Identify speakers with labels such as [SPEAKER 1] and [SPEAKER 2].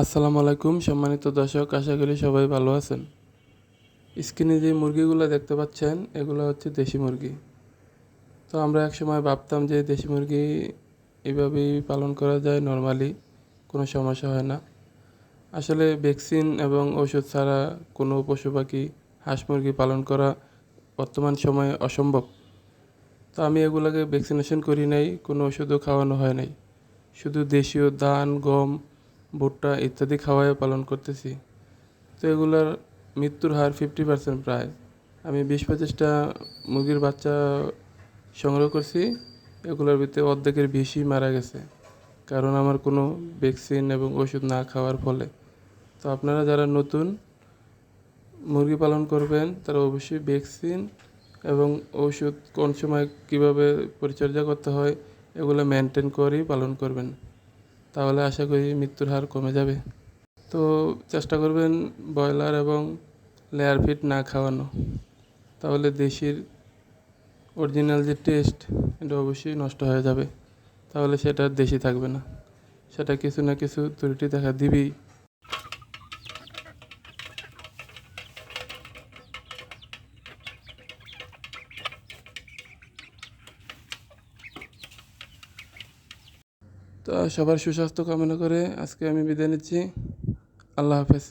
[SPEAKER 1] আসসালামু আলাইকুম, সম্মানিত দর্শক, আশা করি সবাই ভালো আছেন। স্ক্রিনে যে মুরগিগুলো দেখতে পাচ্ছেন, এগুলো হচ্ছে দেশি মুরগি। তো আমরা এক সময় ভাবতাম যে দেশি মুরগি এভাবেই পালন করা যায়, নর্মালি, কোনো সমস্যা হয় না। আসলে ভ্যাকসিন এবং ওষুধ ছাড়া কোনো পশু পাখি হাঁস মুরগি পালন করা বর্তমান সময়ে অসম্ভব। তো আমি এগুলোকে ভ্যাকসিনেশন করি নাই, কোনো ওষুধও খাওয়ানো হয় নাই। শুধু দেশীয় ধান, গম ভুট্টা ইত্যাদি খাওয়াই পালন করতেছি। তো এগুলার মৃত্যুর হার ফিফটি পার্সেন্ট প্রায়। আমি বিশ পঁচিশটা মুরগির বাচ্চা সংগ্রহ করছি, এগুলোর ভিতরে অর্ধেকের বেশি মারা গেছে। কারণ আমার কোনো ভ্যাকসিন এবং ওষুধ না খাওয়ার ফলে। তো আপনারা যারা নতুন মুরগি পালন করবেন, তারা অবশ্যই ভ্যাকসিন এবং ওষুধ কোন সময় কীভাবে পরিচর্যা করতে হয়, এগুলো মেনটেন করেই পালন করবেন। তাহলে আশা করি মৃত্যুর হার কমে যাবে। তো চেষ্টা করবেন ব্রয়লার এবং লেয়ার ফিট না খাওয়ানো। তাহলে দেশির অরিজিনাল যে টেস্ট, এটা অবশ্যই নষ্ট হয়ে যাবে। তাহলে সেটা দেশি থাকবে না। সেটা কিছু না কিছু ত্রুটি দেখা দিবেই। তো সবার সুস্বাস্থ্য কামনা করে আজকে আমি বিদায় নিচ্ছি। আল্লাহ হাফেজ।